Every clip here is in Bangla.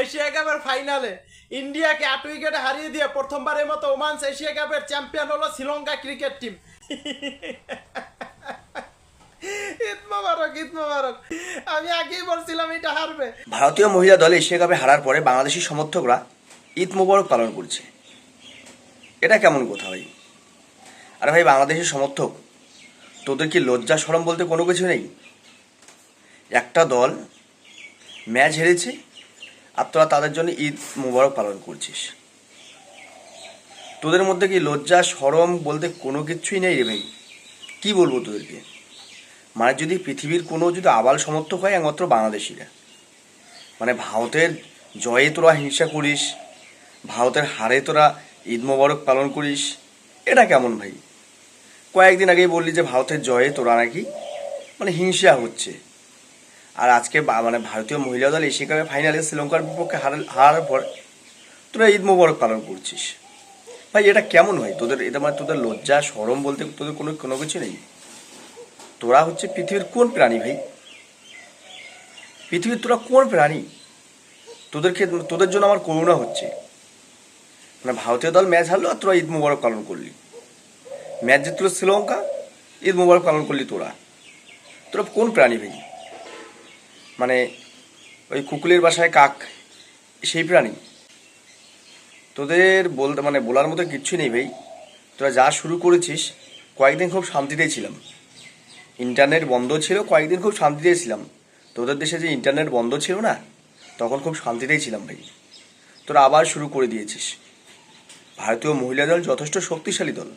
এশিয়া কাপের ফাইনালে ইন্ডিয়াকে আট উইকেটে হারিয়ে দিয়ে প্রথমবারের মতো ওমান্স এশিয়া কাপের চ্যাম্পিয়ন হলো শ্রীলঙ্কা ক্রিকেট টিম আমি আগেই বলছিলাম এটা হারবে। ভারতীয় মহিলা দল এশিয়া কাপে হারার পরে বাংলাদেশি সমর্থকরা ঈদ মোবারক পালন করছে। এটা কেমন কথা ভাই? আরে ভাই, বাংলাদেশের সমর্থক, তোদের কি লজ্জা সরম বলতে কোনো কিছু নেই? একটা দল ম্যাচ হেরেছে আর তোরা তাদের জন্য ঈদ মোবারক পালন করছিস। তোদের মধ্যে কি লজ্জা, সরম বলতে কোনো কিছুই নেই রে ভাই? কি বলব তোদেরকে? মানে যদি পৃথিবীর কোনো যদি আবাল সমর্থক হয়, একমাত্র বাংলাদেশিরা। মানে ভারতের জয়ে তোরা হিংসা করিস, ভারতের হারে তোরা ঈদ মোবারক পালন করিস, এটা কেমন ভাই? কয়েকদিন আগেই বললি যে ভারতের জয়ে তোরা নাকি মানে হিংসা হচ্ছে। আর আজকে মানে ভারতীয় মহিলা দল এশিয়া কাপে ফাইনালে শ্রীলঙ্কার বিপক্ষে হার- হারার পর তোরা ঈদ মোবারক পালন করছিস। ভাই, এটা কেমন হয়? তোদের, এটা মানে তোদের লজ্জা সরম বলতে তোদের কোনো কোনো কিছু নেই? তোরা হচ্ছে পৃথিবীর কোন প্রাণী ভাই? পৃথিবীর তোরা কোন প্রাণী? তোদেরকে তোদের জন্য আমার করুণা হচ্ছে। মানে ভারতীয় দল ম্যাচ হারলো আর তোরা ঈদ মুবারক পালন করলি। ম্যাচ জিতলো শ্রীলঙ্কা, ঈদ মুবারক পালন করলি তোরা। তোরা কোন প্রাণী ভাই? মানে ওই কুকুলের বাসায় কাক, সেই প্রাণী। তোদের বলতে মানে বলার মতো কিচ্ছু নেই ভাই। তোরা যা শুরু করেছিস, কয়েকদিন খুব শান্তিতেই ছিলাম। ইন্টারনেট বন্ধ ছিল, কয়েকদিন খুব শান্তিতেই ছিলাম। তোদের দেশে যে ইন্টারনেট বন্ধ ছিল না, তখন খুব শান্তিতেই ছিলাম ভাই। তোরা আবার শুরু করে দিয়েছিস। ভারতীয় মহিলা দল যথেষ্ট শক্তিশালী দল।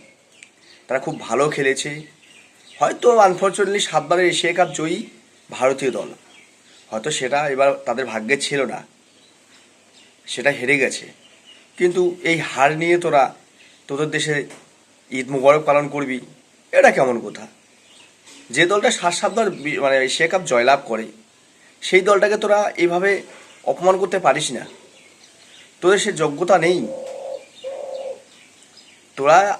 তারা খুব ভালো খেলেছে। হয়তো আনফর্চুনেটলি সাতবারের এশিয়া কাপ জয়ী ভারতীয় দল। হয়তো সেটা এবার তাদের ভাগ্যে ছিল না। সেটা হেরে গেছে। কিন্তু এই হার নিয়ে তোরা তোদের দেশে ঈদ মুবারক পালন করবি, এটা কেমন কথা? যে দলটা সাত সাতবার মানে এশিয়া কাপ জয়লাভ করে, সেই দলটাকে তোরা এইভাবে অপমান করতে পারিস না। তোদের সে যোগ্যতা নেই। তোরা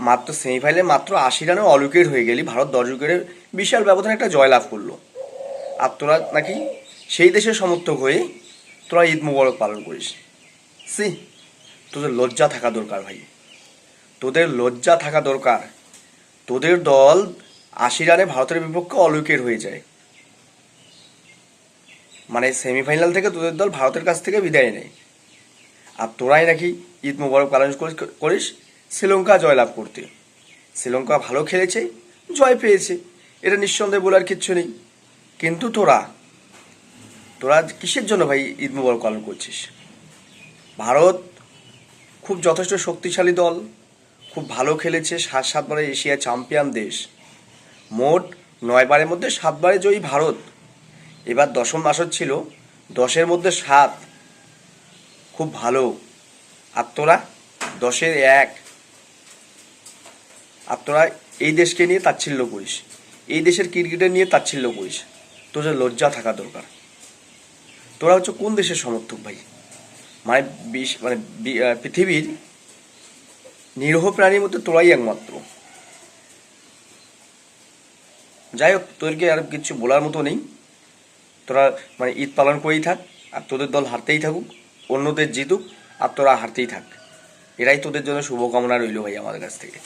মাত্র সেমিফাইনালে মাত্র আশি রানে অল উইকেট হয়ে গেলি। ভারত দশ উইকেটের বিশাল ব্যবধানে একটা জয়লাভ করল। আর তোরা নাকি সেই দেশের সমর্থক হয়ে তোরা ঈদ মুবারক পালন করিস। সি তোদের লজ্জা থাকা দরকার ভাই। তোদের লজ্জা থাকা দরকার। তোদের দল আশি রানে ভারতের বিপক্ষে অল উইকেট হয়ে যায়। মানে সেমিফাইনাল থেকে তোদের দল ভারতের কাছ থেকে বিদায় নেয়। আর তোরাই নাকি ঈদ মুবারক পালন করিস শ্রীলঙ্কা জয়লাভ করতে। শ্রীলঙ্কা ভালো খেলেছে, জয় পেয়েছে। এটা নিঃসন্দেহে বলার কিচ্ছু নেই। কিন্তু তোরা তোরা কিসের জন্য ভাই ঈদ মুবারক পালন করছিস? ভারত খুব যথেষ্ট শক্তিশালী দল, খুব ভালো খেলেছে, সাত সাতবারে এশিয়া চ্যাম্পিয়ন দেশ। মোট নয়বারের মধ্যে সাতবারে জয়ী ভারত। এবার দশম আসর ছিল, দশের মধ্যে সাত। খুব ভালো। আর তোরা দশের এক। আর তোরা এই দেশকে নিয়ে তাচ্ছিল্য করিস। এই দেশের ক্রিকেটের নিয়ে তাচ্ছিল্য করিস। তোদের লজ্জা থাকা দরকার। তোরা হচ্ছে কোন দেশের সমর্থক ভাই? মানে বিশ মানে পৃথিবীর নিরহ প্রাণীর মধ্যে তোরাই একমাত্র। যাই হোক, তোদেরকে আর কিছু বলার মতো নেই। তোরা মানে ঈদ পালন করেই থাক, আর তোদের দল হারতেই থাকুক, অন্যদের জিতুক, আর তোরা হারতেই থাক। এরাই তোদের জন্য শুভকামনা রইল ভাই আমাদের কাছ থেকে।